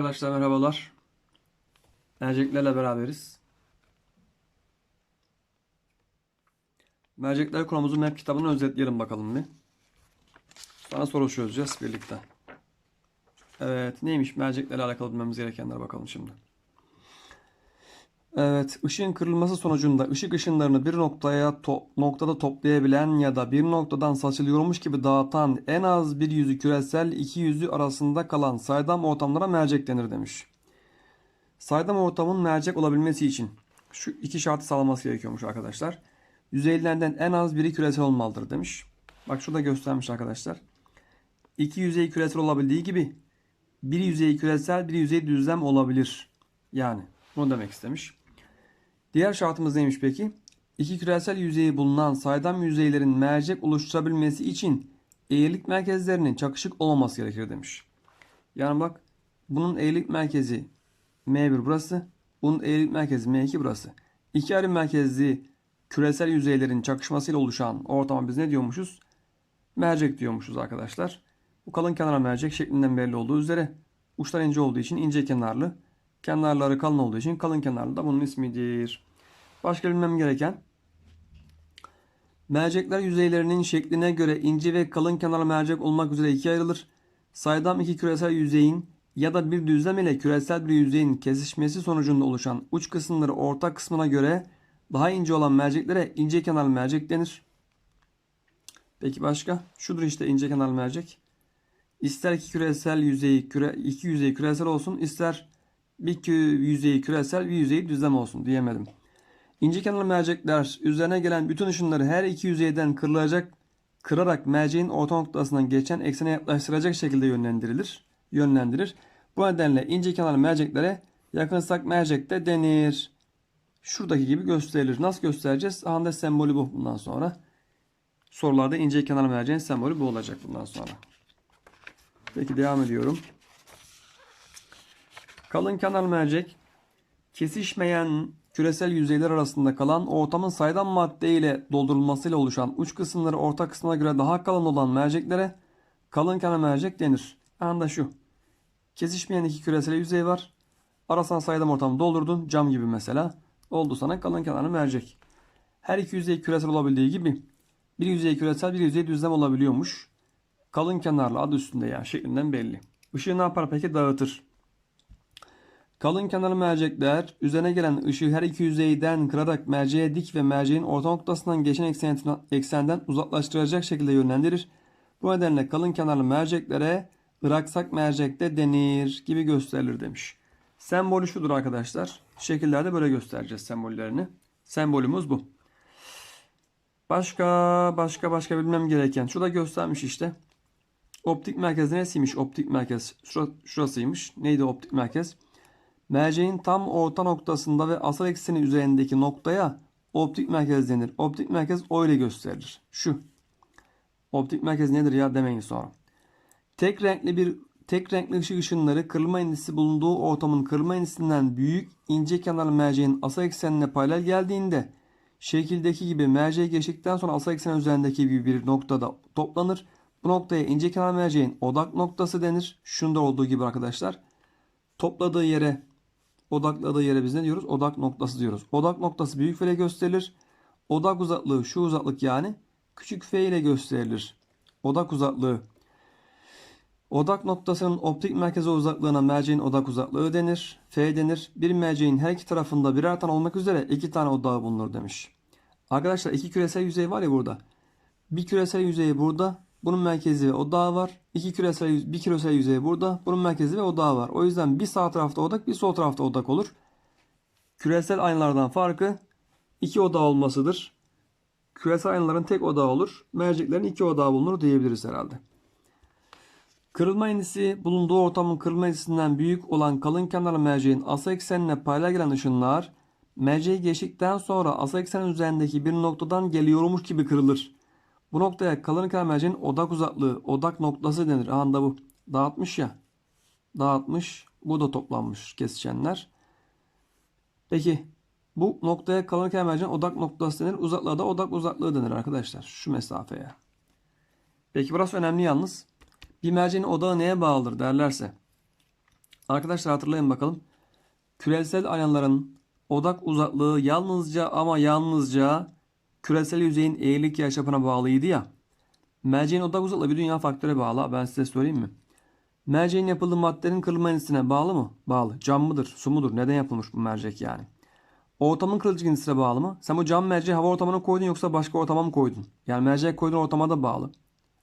Arkadaşlar merhabalar. Merceklerle beraberiz. Mercekler konumuzu map kitabını özetleyelim bakalım bir. Sana soru çözeceğiz birlikte. Evet neymiş merceklerle alakalı bilmemiz gerekenlere bakalım şimdi. Evet, ışığın kırılması sonucunda ışık ışınlarını bir noktaya to- noktada toplayabilen ya da bir noktadan saçılıyormuş gibi dağıtan en az bir yüzü küresel iki yüzü arasında kalan saydam ortamlara mercek denir demiş. Saydam ortamın mercek olabilmesi için şu iki şartı sağlaması gerekiyormuş arkadaşlar. Yüzeylerden en az biri küresel olmalıdır demiş. Bak şurada göstermiş arkadaşlar. İki yüzey küresel olabildiği gibi bir yüzey küresel bir yüzey düzlem olabilir. Yani bunu demek istemiş. Diğer şartımız neymiş peki? İki küresel yüzeyi bulunan saydam yüzeylerin mercek oluşturabilmesi için eğrilik merkezlerinin çakışık olmaması gerekir demiş. Yani bak bunun eğrilik merkezi M1 burası. Bunun eğrilik merkezi M2 burası. İki ayrı merkezli küresel yüzeylerin çakışmasıyla oluşan ortama biz ne diyormuşuz? Mercek diyormuşuz arkadaşlar. Bu kalın kenar mercek şeklinden belli olduğu üzere uçlar ince olduğu için ince kenarlı, kenarları kalın olduğu için kalın kenarlı da bunun ismidir. Başka bilmem gereken mercekler yüzeylerinin şekline göre ince ve kalın kenarlı mercek olmak üzere ikiye ayrılır. Saydam iki küresel yüzeyin ya da bir düzlem ile küresel bir yüzeyin kesişmesi sonucunda oluşan uç kısımları orta kısmına göre daha ince olan merceklere ince kenarlı mercek denir. Peki başka? Şudur işte ince kenarlı mercek. İster iki küresel yüzeyi küre, iki yüzeyi küresel olsun, ister bir yüzeyi küresel, bir yüzeyi düzlem olsun diyemedim. İnce kenarlı mercekler üzerine gelen bütün ışınları her iki yüzeyden kırılacak, kırarak merceğin orta noktasından geçen eksene yaklaştıracak şekilde yönlendirilir. Yönlendirir. Bu nedenle ince kenarlı merceklere yakınsak mercek de denir. Şuradaki gibi gösterilir. Nasıl göstereceğiz? Ahanda sembolü bu bundan sonra. Sorularda ince kenarlı merceğin sembolü bu olacak bundan sonra. Peki devam ediyorum. Kalın kenar mercek kesişmeyen küresel yüzeyler arasında kalan ortamın saydam madde ile doldurulmasıyla oluşan uç kısımları orta kısmına göre daha kalın olan merceklere kalın kenar mercek denir. Anda şu. Kesişmeyen iki küresel yüzey var. Arasına saydam ortamı doldurdun. Cam gibi mesela. Oldu sana kalın kenarlı mercek. Her iki yüzey küresel olabildiği gibi bir yüzey küresel bir yüzey düzlem olabiliyormuş. Kalın kenarlı adı üstünde ya şeklinden belli. Işığı ne yapar peki? Dağıtır. Kalın kenarlı mercekler üzerine gelen ışığı her iki yüzeyden kırarak merceğe dik ve merceğin orta noktasından geçen eksen- eksenden uzaklaştıracak şekilde yönlendirir. Bu nedenle kalın kenarlı merceklere ıraksak mercek de denir gibi gösterilir demiş. Sembolü şudur arkadaşlar. Şekillerde böyle göstereceğiz sembollerini. Sembolümüz bu. Başka başka başka bilmem gereken. Şurada göstermiş işte. Optik merkez neresiymiş? Optik merkez Şura- şurasıymış. Neydi optik merkez? Merceğin tam orta noktasında ve asal ekseni üzerindeki noktaya optik merkez denir. Optik merkez o ile gösterilir. Şu. Optik merkez nedir ya demeyin sonra. Tek renkli bir tek renkli ışık ışınları kırılma indisi bulunduğu ortamın kırılma indisinden büyük ince kenarlı merceğin asal eksenine paralel geldiğinde şekildeki gibi merceğe geçtikten sonra asal eksen üzerindeki gibi bir noktada toplanır. Bu noktaya ince kenar merceğin odak noktası denir. Şunda olduğu gibi arkadaşlar. Topladığı yere odakladığı yere biz ne diyoruz? Odak noktası diyoruz. Odak noktası büyük F ile gösterilir. Odak uzaklığı şu uzaklık yani küçük F ile gösterilir. Odak uzaklığı. Odak noktasının optik merkeze uzaklığına merceğin odak uzaklığı denir. F denir. Bir merceğin her iki tarafında birer tane olmak üzere iki tane odağı bulunur demiş. Arkadaşlar iki küresel yüzey var ya burada. Bir küresel yüzey burada. Bunun merkezi ve odağı var. İki küresel bir küresel yüzey burada. Bunun merkezi ve odağı var. O yüzden bir sağ tarafta odak, bir sol tarafta odak olur. Küresel aynalardan farkı iki odağı olmasıdır. Küresel aynaların tek odağı olur. Merceklerin iki odağı bulunur diyebiliriz herhalde. Kırılma indisi bulunduğu ortamın kırılma indisinden büyük olan kalın kenarlı merceğin asa eksenine paralel gelen ışınlar merceği geçtikten sonra asa eksenin üzerindeki bir noktadan geliyormuş gibi kırılır. Bu noktaya kalın kenar merceğin odak uzaklığı, odak noktası denir. Anda bu. Dağıtmış ya. Dağıtmış. Bu da toplanmış kesişenler. Peki bu noktaya kalın kenar merceğin odak noktası denir. Uzaklığa da odak uzaklığı denir arkadaşlar. Şu mesafeye. Peki burası önemli yalnız. Bir merceğin odağı neye bağlıdır derlerse. Arkadaşlar hatırlayın bakalım. Küresel aynaların odak uzaklığı yalnızca ama yalnızca küresel yüzeyin eğrilik yarıçapına bağlıydı ya. Merceğin odak uzaklığı bir dünya faktöre bağlı. Ben size söyleyeyim mi? Merceğin yapıldığı maddenin kırılma indisine bağlı mı? Bağlı. Cam mıdır? Su mudur? Neden yapılmış bu mercek yani? Ortamın kırılcık indisine bağlı mı? Sen bu cam merceği hava ortamına koydun yoksa başka ortama mı koydun? Yani mercek koyduğun ortama da bağlı.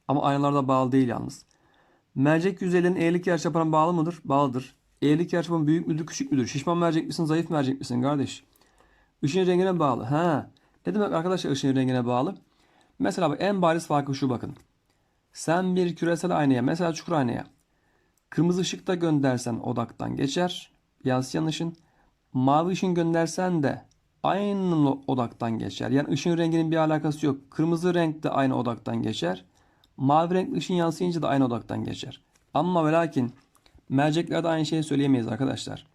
Ama aynalarda bağlı değil yalnız. Mercek yüzeylerinin eğrilik yarıçapına bağlı mıdır? Bağlıdır. Eğrilik yarıçapın büyük müdür, küçük müdür? Şişman mercek misin, zayıf mercek misin kardeş? Işığın rengine bağlı. Ha. Ne demek arkadaşlar ışığın rengine bağlı? Mesela bak en bariz farkı şu bakın. Sen bir küresel aynaya, mesela çukur aynaya kırmızı ışık da göndersen odaktan geçer. Yansıyan ışın. Mavi ışın göndersen de aynı odaktan geçer. Yani ışığın renginin bir alakası yok. Kırmızı renk de aynı odaktan geçer. Mavi renkli ışın yansıyınca da aynı odaktan geçer. Ama ve lakin merceklerde aynı şeyi söyleyemeyiz arkadaşlar.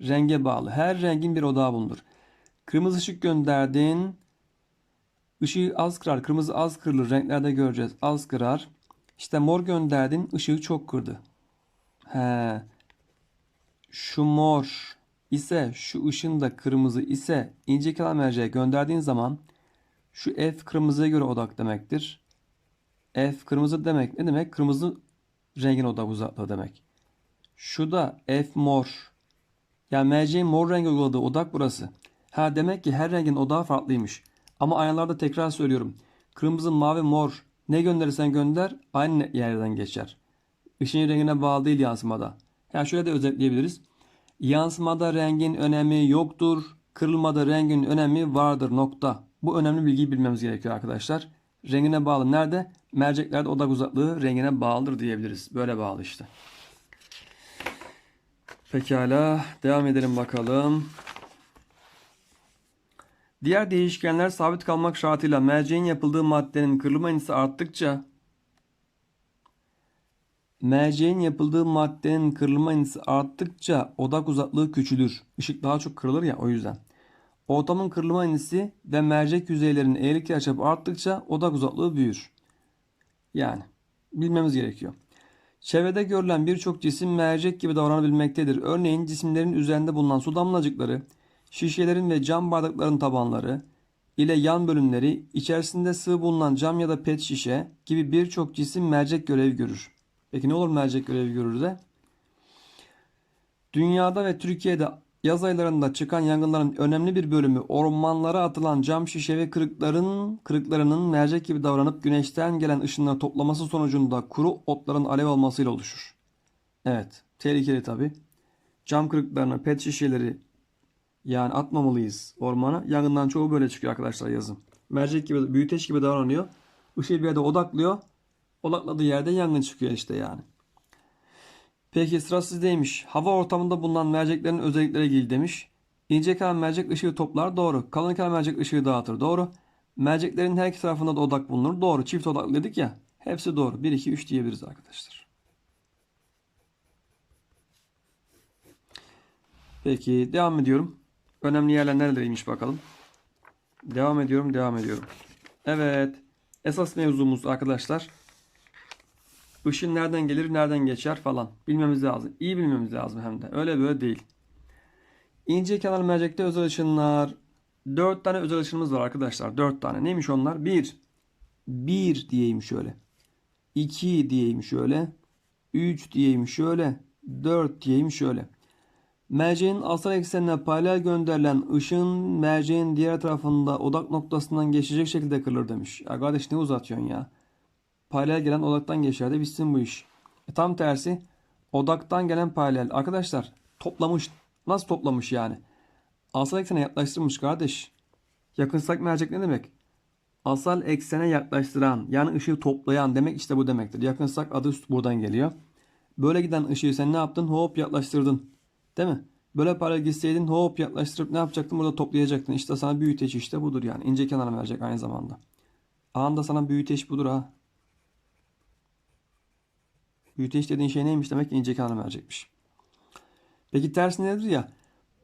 Renge bağlı. Her rengin bir odağı bulunur. Kırmızı ışık gönderdin. Işığı az kırar. Kırmızı az kırılır. Renklerde göreceğiz. Az kırar. İşte mor gönderdin. ışığı çok kırdı. He. Şu mor ise şu ışın da kırmızı ise ince kenar merceğe gönderdiğin zaman şu F kırmızıya göre odak demektir. F kırmızı demek ne demek? Kırmızı rengin odak uzaklığı demek. Şu da F mor. Yani merceğin mor rengi uyguladığı odak burası. Ha demek ki her rengin odağı farklıymış. Ama aynalarda tekrar söylüyorum. Kırmızı, mavi, mor ne gönderirsen gönder aynı yerden geçer. Işığın rengine bağlı değil yansımada. Yani şöyle de özetleyebiliriz. Yansımada rengin önemi yoktur. Kırılmada rengin önemi vardır nokta. Bu önemli bilgiyi bilmemiz gerekiyor arkadaşlar. Rengine bağlı nerede? Merceklerde odak uzaklığı rengine bağlıdır diyebiliriz. Böyle bağlı işte. Pekala devam edelim bakalım. Diğer değişkenler sabit kalmak şartıyla merceğin yapıldığı maddenin kırılma indisi arttıkça merceğin yapıldığı maddenin kırılma indisi arttıkça odak uzaklığı küçülür. Işık daha çok kırılır ya o yüzden. Ortamın kırılma indisi ve mercek yüzeylerinin eğrilik yarıçapı arttıkça odak uzaklığı büyür. Yani bilmemiz gerekiyor. Çevrede görülen birçok cisim mercek gibi davranabilmektedir. Örneğin cisimlerin üzerinde bulunan su damlacıkları, şişelerin ve cam bardakların tabanları ile yan bölümleri, içerisinde sıvı bulunan cam ya da pet şişe gibi birçok cisim mercek görevi görür. Peki ne olur mercek görevi görür de? Dünyada ve Türkiye'de yaz aylarında çıkan yangınların önemli bir bölümü ormanlara atılan cam şişe ve kırıkların kırıklarının mercek gibi davranıp güneşten gelen ışınları toplaması sonucunda kuru otların alev almasıyla oluşur. Evet, tehlikeli tabi. Cam kırıklarını, pet şişeleri yani atmamalıyız ormana. Yangından çoğu böyle çıkıyor arkadaşlar yazın. Mercek gibi, büyüteç gibi davranıyor. Işığı bir yerde odaklıyor. Odakladığı yerde yangın çıkıyor işte yani. Peki sıra sizdeymiş. Hava ortamında bulunan merceklerin özellikleri ilgili demiş. İnce kenar mercek ışığı toplar doğru. Kalın kenar mercek ışığı dağıtır doğru. Merceklerin her iki tarafında da odak bulunur doğru. Çift odaklı dedik ya. Hepsi doğru. 1 2 3 diyebiliriz arkadaşlar. Peki devam ediyorum. Önemli yerler nereleriymiş bakalım. Devam ediyorum, devam ediyorum. Evet. Esas mevzumuz arkadaşlar. Işın nereden gelir, nereden geçer falan. Bilmemiz lazım. İyi bilmemiz lazım hem de. Öyle böyle değil. İnce kenar mercekte özel ışınlar. 4 tane özel ışınımız var arkadaşlar. 4 tane. Neymiş onlar? 1. 1 diyeyim şöyle. 2 diyeyim şöyle. 3 diyeyim şöyle. 4 diyeyim şöyle. Merceğin asal eksenine paralel gönderilen ışın merceğin diğer tarafında odak noktasından geçecek şekilde kırılır demiş. Ya kardeş ne uzatıyorsun ya? Paralel gelen odaktan geçer de bitsin bu iş. E tam tersi odaktan gelen paralel. Arkadaşlar toplamış. Nasıl toplamış yani? Asal eksene yaklaştırmış kardeş. Yakınsak mercek ne demek? Asal eksene yaklaştıran yani ışığı toplayan demek işte bu demektir. Yakınsak adı buradan geliyor. Böyle giden ışığı sen ne yaptın? Hop yaklaştırdın. Değil mi? Böyle paralel gitseydin hop yaklaştırıp ne yapacaktın? Burada toplayacaktın. İşte sana büyüteç işte budur yani. İnce kenar verecek aynı zamanda. Anında sana büyüteç budur ha. Büyüteç dediğin şey neymiş demek ki ince kenar verecekmiş. Peki ters nedir ya?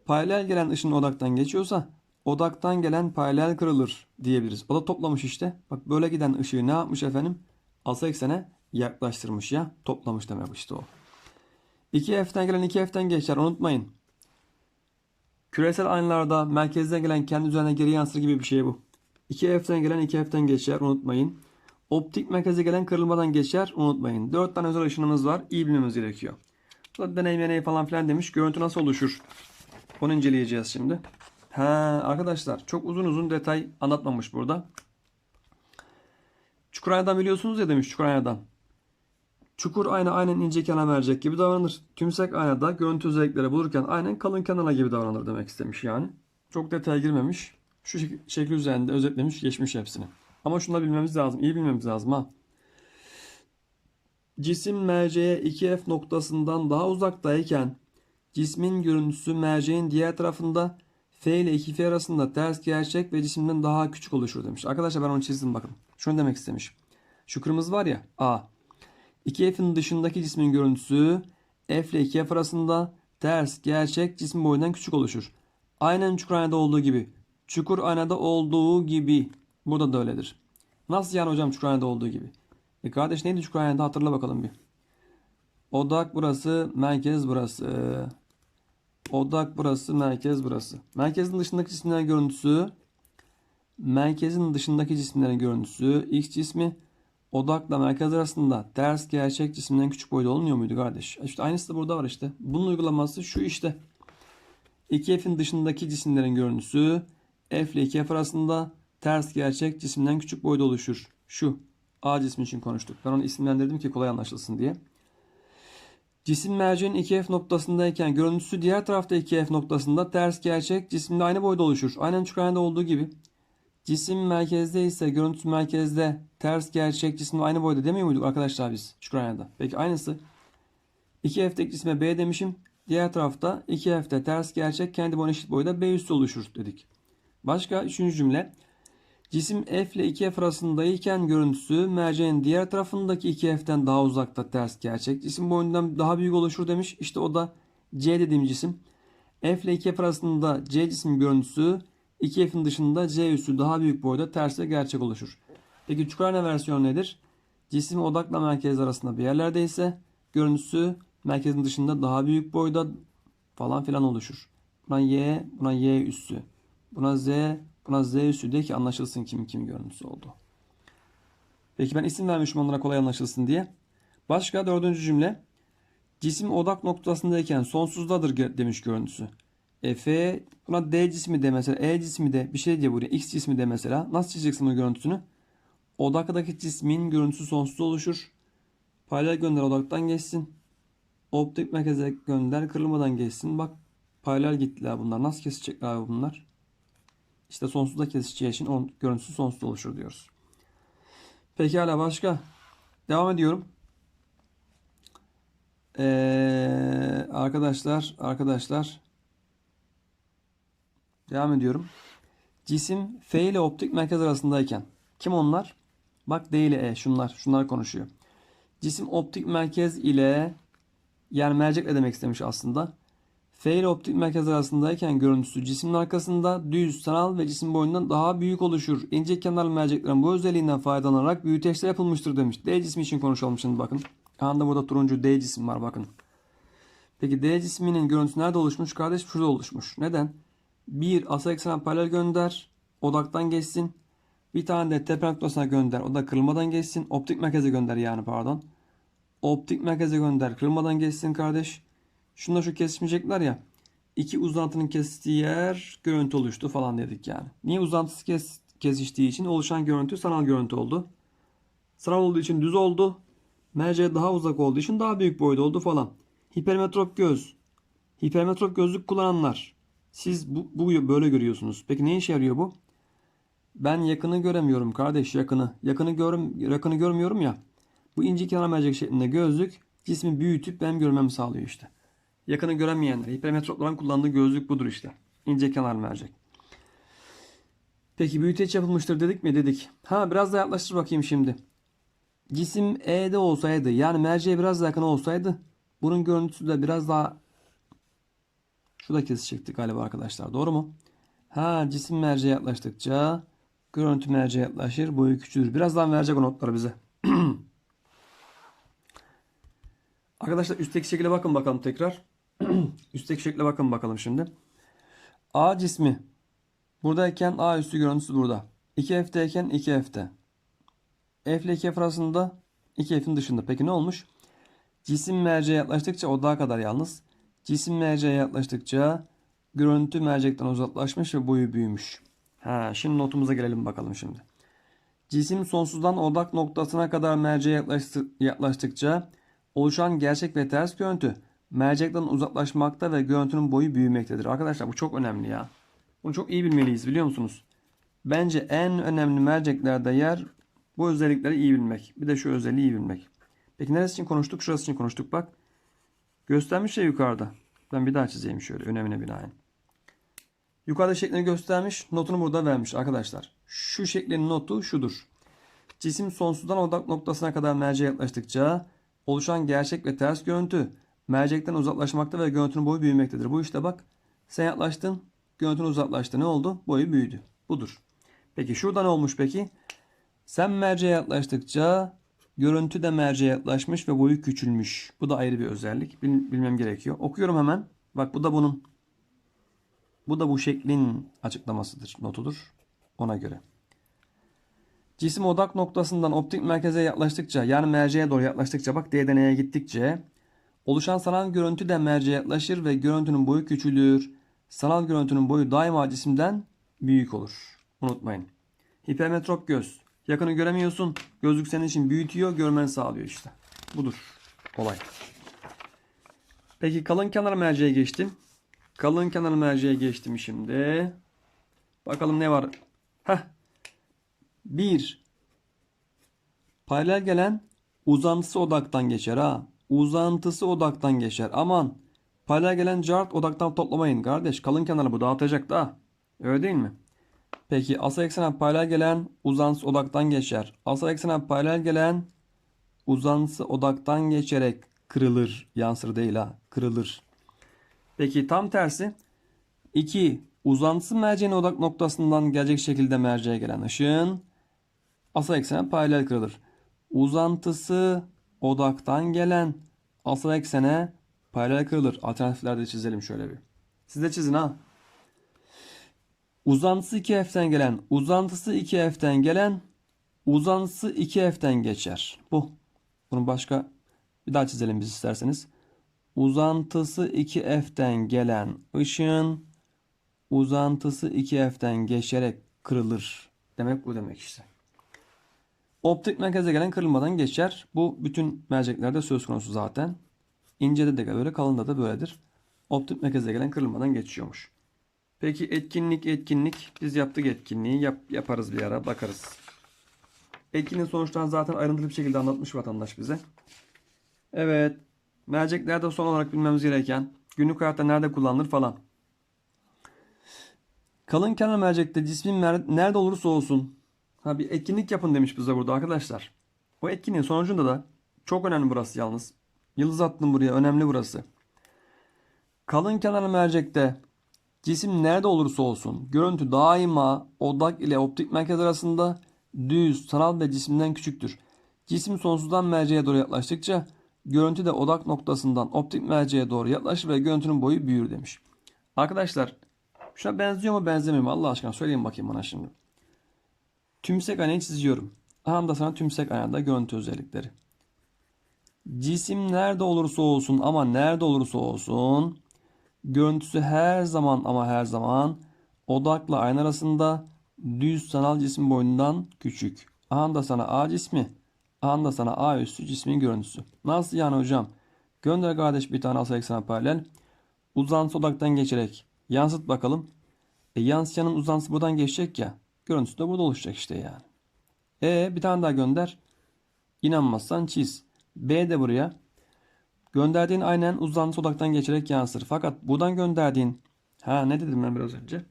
Paralel gelen ışın odaktan geçiyorsa odaktan gelen paralel kırılır diyebiliriz. O da toplamış işte. Bak böyle giden ışığı ne yapmış efendim? Asal eksene yaklaştırmış ya. Toplamış demek işte o. 2F'den gelen 2F'den geçer unutmayın. Küresel aynalarda merkezden gelen kendi üzerine geri yansır gibi bir şey bu. 2F'den gelen 2F'den geçer unutmayın. Optik merkeze gelen kırılmadan geçer unutmayın. 4 tane özel ışınımız var. İyi bilmemiz gerekiyor. Bu da deney meney falan filan demiş. Görüntü nasıl oluşur? Onu inceleyeceğiz şimdi. Ha arkadaşlar çok uzun uzun detay anlatmamış burada. Çukur aynadan biliyorsunuz ya demiş çukur aynadan. Çukur ayna aynen ince kenar verecek gibi davranır. Tümsek aynada görüntü özellikleri bulurken aynen kalın kenara gibi davranır demek istemiş yani. Çok detaya girmemiş. Şu şek- şekil üzerinde özetlemiş geçmiş hepsini. Ama şunu da bilmemiz lazım. iyi bilmemiz lazım ha. Cisim merceğe 2F noktasından daha uzaktayken cismin görüntüsü merceğin diğer tarafında F ile 2F arasında ters gerçek ve cisimden daha küçük oluşur demiş. Arkadaşlar ben onu çizdim bakın. Şunu demek istemiş. Şu kırmızı var ya A. 2F'in dışındaki cismin görüntüsü F ile 2F arasında ters gerçek cisim boyundan küçük oluşur. Aynen çukur aynada olduğu gibi. Çukur aynada olduğu gibi. Burada da öyledir. Nasıl yani hocam çukur aynada olduğu gibi? E kardeş neydi çukur aynada hatırla bakalım bir. Odak burası, merkez burası. Odak burası, merkez burası. Merkezin dışındaki cisimlerin görüntüsü, merkezin dışındaki cisimlerin görüntüsü, X cismi odakla merkez arasında ters gerçek cisimden küçük boyda olmuyor muydu kardeş? İşte aynısı da burada var işte. Bunun uygulaması şu işte. 2F'in dışındaki cisimlerin görüntüsü F ile 2F arasında ters gerçek cisimden küçük boyda oluşur. Şu A cismi için konuştuk. Ben onu isimlendirdim ki kolay anlaşılsın diye. Cisim merceğin 2F noktasındayken görüntüsü diğer tarafta 2F noktasında ters gerçek cisimde aynı boyda oluşur. Aynen çukurhanede olduğu gibi. Cisim merkezde ise görüntüsü merkezde ters gerçek cisimle aynı boyda demiyor muyduk arkadaşlar biz çukurhanede? Peki aynısı. 2F'deki cisme B demişim. Diğer tarafta 2F'de ters gerçek kendi boyuna eşit boyda B üstü oluşur dedik. Başka üçüncü cümle. Cisim F ile 2F arasındayken görüntüsü merceğin diğer tarafındaki 2F'den daha uzakta ters gerçek. Cisim boyundan daha büyük oluşur demiş. İşte o da C dediğim cisim. F ile 2F arasında C cisim görüntüsü 2F'in dışında C üssü daha büyük boyda ters ve gerçek oluşur. Peki çukurhane versiyon nedir? Cisim odakla merkez arasında bir yerlerde ise görüntüsü merkezin dışında daha büyük boyda falan filan oluşur. Buna Y, buna Y üssü. Buna Z, buna Z üssü de ki anlaşılsın kim kim görüntüsü oldu. Peki ben isim vermişim onlara kolay anlaşılsın diye. Başka dördüncü cümle. Cisim odak noktasındayken sonsuzdadır demiş görüntüsü. F buna D cismi de mesela E cismi de bir şey diye buraya X cismi de mesela. Nasıl çizeceksin bunun görüntüsünü? Odaktaki cismin görüntüsü sonsuz oluşur. Paralel gönder odaktan geçsin. Optik merkeze gönder kırılmadan geçsin. Bak paralel gittiler bunlar. Nasıl kesecekler abi bunlar? İşte sonsuzda keseceği için on, görüntüsü sonsuz oluşur diyoruz. Pekala başka. Devam ediyorum. Ee, arkadaşlar, arkadaşlar. Devam ediyorum. Cisim F ile optik merkez arasındayken. Kim onlar? Bak D ile E. Şunlar. Şunlar konuşuyor. Cisim optik merkez ile yani mercek ne demek istemiş aslında. F ile optik merkez arasındayken görüntüsü cismin arkasında düz, sanal ve cisim boyundan daha büyük oluşur. İnce kenarlı merceklerin bu özelliğinden faydalanarak büyüteçler yapılmıştır demiş. D cismi için konuşalım şimdi bakın. Anda burada turuncu D cisim var bakın. Peki D cisminin görüntüsü nerede oluşmuş? Kardeş şurada oluşmuş. Neden? Bir asa eksenen paralel gönder. Odaktan geçsin. Bir tane de tepe noktasına gönder. O da kırılmadan geçsin. Optik merkeze gönder yani pardon. Optik merkeze gönder. Kırılmadan geçsin kardeş. Şunda şu kesişmeyecekler ya. İki uzantının kesiştiği yer görüntü oluştu falan dedik yani. Niye uzantısı kes, kesiştiği için oluşan görüntü sanal görüntü oldu. Sanal olduğu için düz oldu. Merceğe daha uzak olduğu için daha büyük boyda oldu falan. Hipermetrop göz. Hipermetrop gözlük kullananlar. Siz bu, bu böyle görüyorsunuz. Peki ne işe yarıyor bu? Ben yakını göremiyorum kardeş yakını. Yakını görüm yakını görmüyorum ya. Bu ince kenar mercek şeklinde gözlük cismi büyütüp benim görmemi sağlıyor işte. Yakını göremeyenler, hipermetropların kullandığı gözlük budur işte. İnce kenar mercek. Peki büyüteç yapılmıştır dedik mi? Dedik. Ha biraz daha yaklaştır bakayım şimdi. Cisim E'de olsaydı yani merceğe biraz daha yakın olsaydı bunun görüntüsü de biraz daha şurada kesecekti galiba arkadaşlar. Doğru mu? Ha cisim merceğe yaklaştıkça görüntü merceğe yaklaşır. Boyu küçülür. Birazdan verecek o notları bize. Arkadaşlar üstteki şekle bakın bakalım tekrar. üstteki şekle bakın bakalım şimdi. A cismi buradayken A üstü görüntüsü burada. 2F'teyken 2F'te. F ile 2F arasında 2F'in dışında. Peki ne olmuş? Cisim merceğe yaklaştıkça o daha kadar yalnız. Cisim merceğe yaklaştıkça görüntü mercekten uzaklaşmış ve boyu büyümüş. Ha, şimdi notumuza gelelim bakalım şimdi. Cisim sonsuzdan odak noktasına kadar merceğe yaklaştı- yaklaştıkça oluşan gerçek ve ters görüntü mercekten uzaklaşmakta ve görüntünün boyu büyümektedir. Arkadaşlar bu çok önemli ya. Bunu çok iyi bilmeliyiz biliyor musunuz? Bence en önemli merceklerde yer bu özellikleri iyi bilmek. Bir de şu özelliği iyi bilmek. Peki neresi için konuştuk? Şurası için konuştuk bak. Göstermiş ya yukarıda. Ben bir daha çizeyim şöyle önemine binaen. Yukarıda şeklini göstermiş. Notunu burada vermiş arkadaşlar. Şu şeklin notu şudur. Cisim sonsuzdan odak noktasına kadar merceğe yaklaştıkça oluşan gerçek ve ters görüntü mercekten uzaklaşmakta ve görüntünün boyu büyümektedir. Bu işte bak. Sen yaklaştın. Görüntün uzaklaştı. Ne oldu? Boyu büyüdü. Budur. Peki şurada ne olmuş peki? Sen merceğe yaklaştıkça görüntü de merceğe yaklaşmış ve boyu küçülmüş. Bu da ayrı bir özellik. Bil- bilmem gerekiyor. Okuyorum hemen. Bak bu da bunun. Bu da bu şeklin açıklamasıdır, notudur. Ona göre. Cisim odak noktasından optik merkeze yaklaştıkça yani merceğe doğru yaklaştıkça bak D'den E'ye gittikçe oluşan sanal görüntü de merceğe yaklaşır ve görüntünün boyu küçülür. Sanal görüntünün boyu daima cisimden büyük olur. Unutmayın. Hipermetrop göz. Yakını göremiyorsun. Gözlük senin için büyütüyor, görmeni sağlıyor işte. Budur olay. Peki kalın kenar merceğe geçtim. Kalın kenar merceğe geçtim şimdi. Bakalım ne var? Heh. 1. Paralel gelen uzantısı odaktan geçer ha. Uzantısı odaktan geçer. Aman. Paralel gelen cart odaktan toplamayın kardeş. Kalın kenarı bu dağıtacak da. Öyle değil mi? Peki asal eksene paralel gelen uzantısı odaktan geçer. Asal eksene paralel gelen uzantısı odaktan geçerek kırılır. Yansır değil ha. Kırılır. Peki tam tersi 2. Uzantısı merceğin odak noktasından gelecek şekilde merceğe gelen ışığın asal eksene paralel kırılır. Uzantısı odaktan gelen asal eksene paralel kırılır. Alternatiflerde çizelim şöyle bir. Siz de çizin ha. Uzantısı 2F'ten gelen, uzantısı 2F'ten gelen, uzantısı 2F'ten geçer. Bu. Bunu başka bir daha çizelim biz isterseniz. Uzantısı 2F'ten gelen ışığın uzantısı 2F'ten geçerek kırılır. Demek bu demek işte. Optik merkeze gelen kırılmadan geçer. Bu bütün merceklerde söz konusu zaten. İncede de böyle, kalında da böyledir. Optik merkeze gelen kırılmadan geçiyormuş. Peki etkinlik etkinlik. Biz yaptık etkinliği. Yap, yaparız bir ara bakarız. Etkinliğin sonuçlarını zaten ayrıntılı bir şekilde anlatmış vatandaş bize. Evet. Merceklerde son olarak bilmemiz gereken günlük hayatta nerede kullanılır falan. Kalın kenar mercekte cismin mer- nerede olursa olsun ha bir etkinlik yapın demiş bize burada arkadaşlar. O etkinliğin sonucunda da çok önemli burası yalnız. Yıldız attım buraya önemli burası. Kalın kenar mercekte cisim nerede olursa olsun görüntü daima odak ile optik merkez arasında düz, sanal ve cisimden küçüktür. Cisim sonsuzdan merceğe doğru yaklaştıkça görüntü de odak noktasından optik merceğe doğru yaklaşır ve görüntünün boyu büyür demiş. Arkadaşlar şuna benziyor mu benzemiyor mu Allah aşkına söyleyin bakayım bana şimdi. Tümsek aynayı çiziyorum. Aha da sana tümsek aynada görüntü özellikleri. Cisim nerede olursa olsun ama nerede olursa olsun görüntüsü her zaman ama her zaman odakla ayna arasında düz sanal cisim boyundan küçük. Aha da sana A cismi. Aha da sana A üstü cismin görüntüsü. Nasıl yani hocam? Gönder kardeş bir tane asal eksene paralel. Uzantısı odaktan geçerek yansıt bakalım. E yansıyanın uzantısı buradan geçecek ya. Görüntüsü de burada oluşacak işte yani. E bir tane daha gönder. İnanmazsan çiz. B de buraya. Gönderdiğin aynen uzantısı odaktan geçerek yansır. Fakat buradan gönderdiğin ha ne dedim ben biraz önce?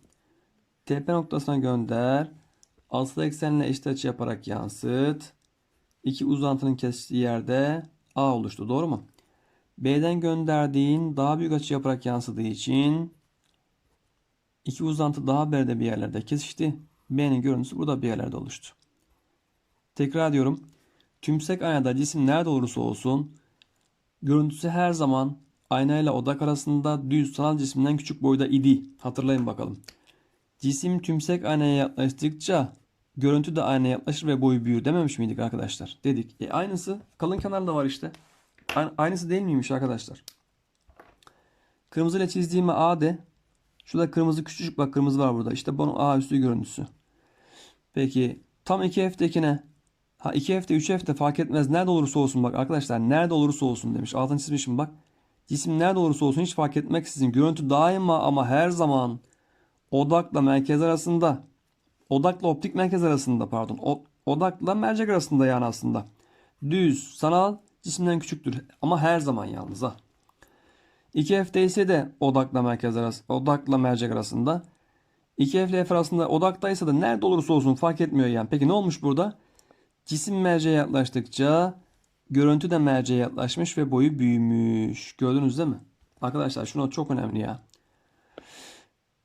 TP noktasına gönder. Asıl eksenle eşit açı yaparak yansıt. İki uzantının kesiştiği yerde A oluştu. Doğru mu? B'den gönderdiğin daha büyük açı yaparak yansıdığı için iki uzantı daha beride bir yerlerde kesişti. B'nin görüntüsü burada bir yerlerde oluştu. Tekrar diyorum. Tümsek aynada cisim nerede olursa olsun görüntüsü her zaman ayna ile odak arasında düz sanal cisimden küçük boyda idi. Hatırlayın bakalım. Cisim tümsek aynaya yaklaştıkça görüntü de aynaya yaklaşır ve boyu büyür dememiş miydik arkadaşlar? Dedik. E aynısı kalın kenarda var işte. Aynı- Aynısı değil miymiş arkadaşlar? Kırmızı ile çizdiğime A de. Şurada kırmızı küçücük bak kırmızı var burada. İşte bunun A üstü görüntüsü. Peki tam 2F'dekine ha 2F'de 3F'de fark etmez. Nerede olursa olsun bak arkadaşlar nerede olursa olsun demiş. Altını çizmişim bak. Cisim nerede olursa olsun hiç fark etmeksizin görüntü daima ama her zaman odakla merkez arasında odakla optik merkez arasında pardon o, odakla mercek arasında yani aslında düz sanal cisimden küçüktür ama her zaman yalnız ha. 2F'de ise de odakla merkez arası odakla mercek arasında 2F ile F arasında odaktaysa da nerede olursa olsun fark etmiyor yani. Peki ne olmuş burada? Cisim merceğe yaklaştıkça görüntü de merceğe yaklaşmış ve boyu büyümüş. Gördünüz değil mi? Arkadaşlar şuna çok önemli ya.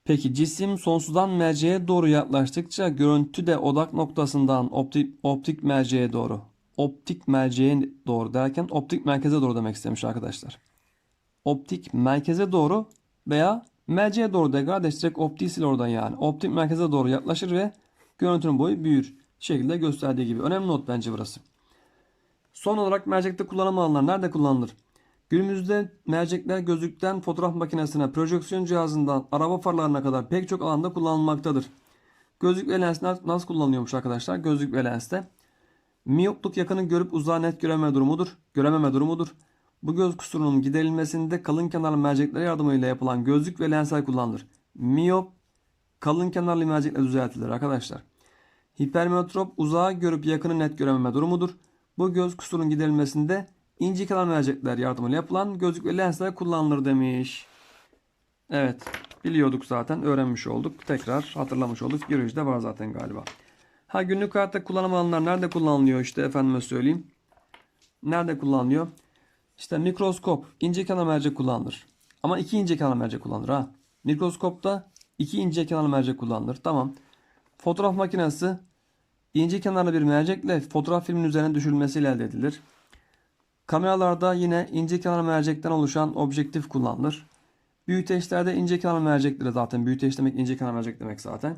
Peki cisim sonsuzdan merceğe doğru yaklaştıkça görüntü de odak noktasından optik, optik merceğe doğru. Optik merceğe doğru derken optik merkeze doğru demek istemiş arkadaşlar. Optik merkeze doğru veya merceğe doğru da kardeş direkt optiği sil oradan yani. Optik merkeze doğru yaklaşır ve görüntünün boyu büyür. Şekilde gösterdiği gibi. Önemli not bence burası. Son olarak mercekte kullanım alanlar nerede kullanılır? Günümüzde mercekler gözlükten fotoğraf makinesine, projeksiyon cihazından araba farlarına kadar pek çok alanda kullanılmaktadır. Gözlük ve lens nasıl kullanılıyormuş arkadaşlar? Gözlük ve lenste. Miyopluk yakını görüp uzağı net göreme durumudur. Görememe durumudur. Bu göz kusurunun giderilmesinde kalın kenarlı mercekler yardımıyla yapılan gözlük ve lensler kullanılır. Miyop kalın kenarlı mercekle düzeltilir arkadaşlar. Hipermetrop uzağı görüp yakını net görememe durumudur. Bu göz kusurunun giderilmesinde ince kenar mercekler yardımıyla yapılan gözlük ve lensler kullanılır demiş. Evet biliyorduk zaten öğrenmiş olduk. Tekrar hatırlamış olduk. Biyolojide var zaten galiba. Ha günlük hayatta kullanım alanlar nerede kullanılıyor işte efendime söyleyeyim. Nerede kullanılıyor? İşte mikroskop ince kenar mercek kullanılır. Ama iki ince kenar mercek kullanılır ha. Mikroskopta iki ince kenar mercek kullanılır. Tamam. Fotoğraf makinesi ince kenarlı bir mercekle fotoğraf filmin üzerine düşürülmesiyle elde edilir. Kameralarda yine ince kenar mercekten oluşan objektif kullanılır. Büyüteçlerde ince kenar mercekleri zaten. Büyüteç demek ince kenar mercek demek zaten.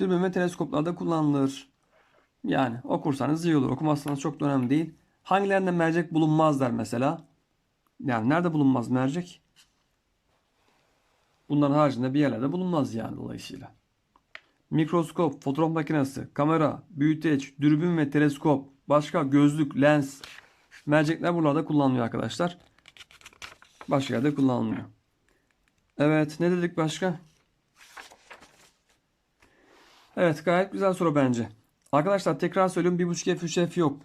Dürbün ve teleskoplarda kullanılır. Yani okursanız iyi olur. Okumazsanız çok da önemli değil. Hangilerinde mercek bulunmaz der mesela. Yani nerede bulunmaz mercek? Bunların haricinde bir yerlerde bulunmaz yani dolayısıyla. Mikroskop, fotoğraf makinesi, kamera, büyüteç, dürbün ve teleskop, başka gözlük, lens, mercekler buralarda kullanılıyor arkadaşlar. Başka yerde kullanılmıyor. Evet ne dedik başka? Evet gayet güzel soru bence. Arkadaşlar tekrar söylüyorum 1.5F 3F yok.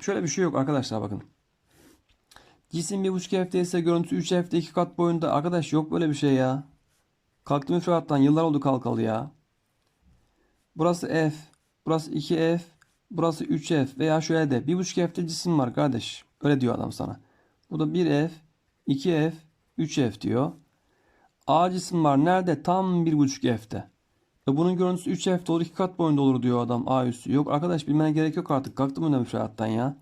Şöyle bir şey yok arkadaşlar bakın. Cisim 1.5 F'de ise görüntü 3 F'de 2 kat boyunda. Arkadaş yok böyle bir şey ya. Kalktım müfredattan yıllar oldu kalkalı ya. Burası F. Burası 2F. Burası 3F. Veya şöyle de 1.5 F'de cisim var kardeş. Öyle diyor adam sana. Bu da 1F, 2F, 3F diyor. A cisim var. Nerede? Tam 1.5 F'de. E bunun görüntüsü 3 F'de olur 2 kat boyunda olur diyor adam A üstü. Yok arkadaş bilmene gerek yok artık. Kalktım öyle müfredattan ya.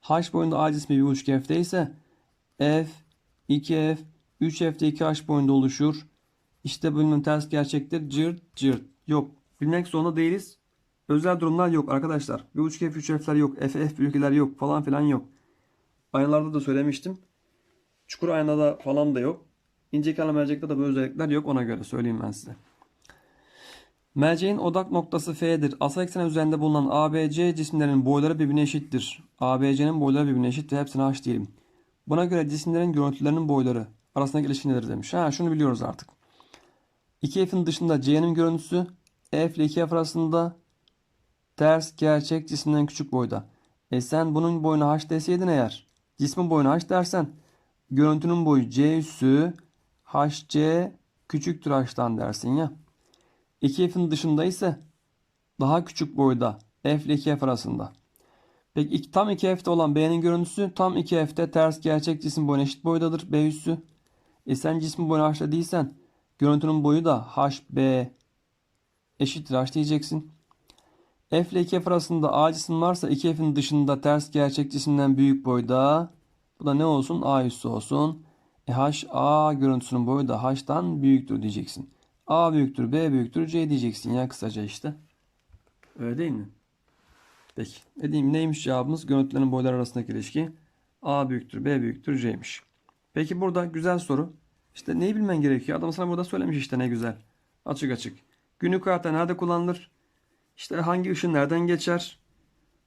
H boyunda A cismi 1.5 F'de ise F, 2F, 3F'de 2H boyunda oluşur. İşte bölümün ters gerçektir. Cırt cırt. Yok. Bilmek zorunda değiliz. Özel durumlar yok arkadaşlar. 1.5F, 3F'ler yok. FF büyükler yok. Falan filan yok. Aynalarda da söylemiştim. Çukur aynada falan da yok. İnce kenar mercekte de bu özellikler yok. Ona göre söyleyeyim ben size. Merceğin odak noktası F'dir. Asal eksen üzerinde bulunan ABC cisimlerin boyları birbirine eşittir. ABC'nin boyları birbirine eşit ve hepsine H diyelim. Buna göre cisimlerin görüntülerinin boyları arasındaki ilişki nedir demiş. Ha şunu biliyoruz artık. 2F'in dışında C'nin görüntüsü F ile 2F arasında ters gerçek cisimden küçük boyda. E sen bunun boyunu H deseydin eğer cismin boyunu H dersen görüntünün boyu C üssü HC küçüktür H'tan dersin ya. 2F'in dışında ise daha küçük boyda F ile 2F arasında. Peki tam 2F'de olan B'nin görüntüsü tam 2F'de ters gerçek cisim boyuna eşit boydadır B üssü. E sen cismin boyunu H'da değilsen görüntünün boyu da HB eşittir H diyeceksin. F ile 2F arasında A cisim varsa 2F'in dışında ters gerçek cisimden büyük boyda Bu da ne olsun? A üssü olsun. E H A görüntüsünün boyu da H'tan büyüktür diyeceksin. A büyüktür, B büyüktür, C diyeceksin ya kısaca işte. Öyle değil mi? Peki. Dediğim neymiş cevabımız? Görüntülerin boyları arasındaki ilişki A büyüktür, B büyüktür, C'ymiş. Peki burada güzel soru. İşte neyi bilmen gerekiyor? Adam sana burada söylemiş işte ne güzel. Açık açık. Günlük hayatta nerede kullanılır? İşte hangi ışın nereden geçer?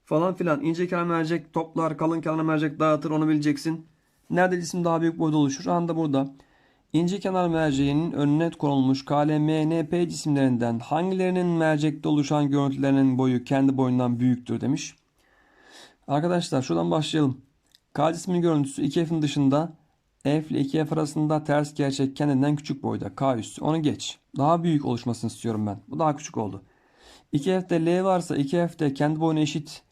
Falan filan. İnce kenar mercek toplar, kalın kenar mercek dağıtır onu bileceksin. Nerede cisim daha büyük boyda oluşur? Anda burada. İnce kenar merceğinin önüne konulmuş KLMNP cisimlerinden hangilerinin mercekte oluşan görüntülerinin boyu kendi boyundan büyüktür demiş. Arkadaşlar şuradan başlayalım. K cisminin görüntüsü 2F'in dışında F ile 2F arasında ters gerçek kendinden küçük boyda. K üssü. Onu geç. Daha büyük oluşmasını istiyorum ben. Bu daha küçük oldu. 2F'de L varsa 2F'de kendi boyuna eşit.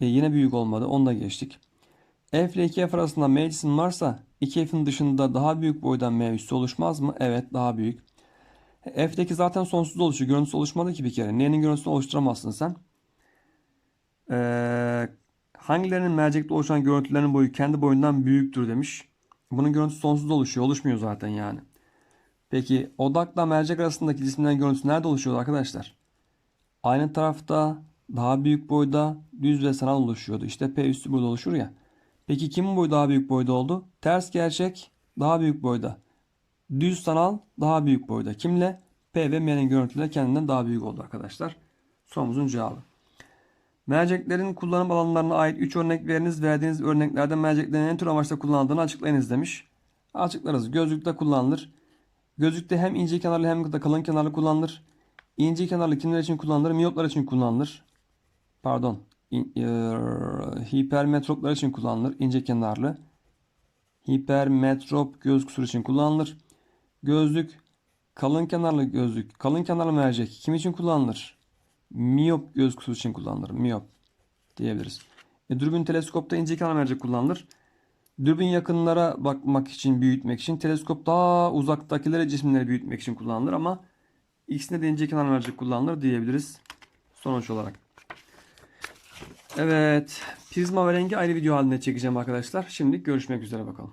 E, yine büyük olmadı. Onu da geçtik. F ile 2F arasında M cisim varsa 2F'in dışında daha büyük boydan M üssü oluşmaz mı? Evet daha büyük. E, F'deki zaten sonsuz oluşuyor. Görüntüsü oluşmadı ki bir kere. N'nin görüntüsünü oluşturamazsın sen. Ee, hangilerinin mercekte oluşan görüntülerin boyu kendi boyundan büyüktür demiş. Bunun görüntüsü sonsuz oluşuyor. Oluşmuyor zaten yani. Peki odakla mercek arasındaki cisimlerin görüntüsü nerede oluşuyordu arkadaşlar? Aynı tarafta daha büyük boyda düz ve sanal oluşuyordu. İşte P üssü burada oluşur ya. Peki kimin boyu daha büyük boyda oldu? Ters gerçek daha büyük boyda. Düz sanal daha büyük boyda. Kimle? P ve M'nin görüntüleri kendinden daha büyük oldu arkadaşlar. Sorumuzun cevabı. Merceklerin kullanım alanlarına ait 3 örnek veriniz. Verdiğiniz örneklerde merceklerin ne tür amaçla kullanıldığını açıklayınız demiş. Açıklarız. Gözlükte kullanılır. Gözlükte hem ince kenarlı hem de kalın kenarlı kullanılır. İnce kenarlı kimler için kullanılır? Miyoplar için kullanılır. Pardon. E, hipermetroplar için kullanılır. İnce kenarlı. Hipermetrop göz kusuru için kullanılır. Gözlük kalın kenarlı gözlük. Kalın kenarlı mercek kim için kullanılır? Miyop göz kusuru için kullanılır. Miyop diyebiliriz. E, dürbün teleskopta ince mercek kullanılır. Dürbün yakınlara bakmak için, büyütmek için, teleskop daha uzaktakilere cisimleri büyütmek için kullanılır ama ikisinde de ince kenar mercek kullanılır diyebiliriz sonuç olarak. Evet, prizma ve rengi ayrı video halinde çekeceğim arkadaşlar. Şimdi görüşmek üzere bakalım.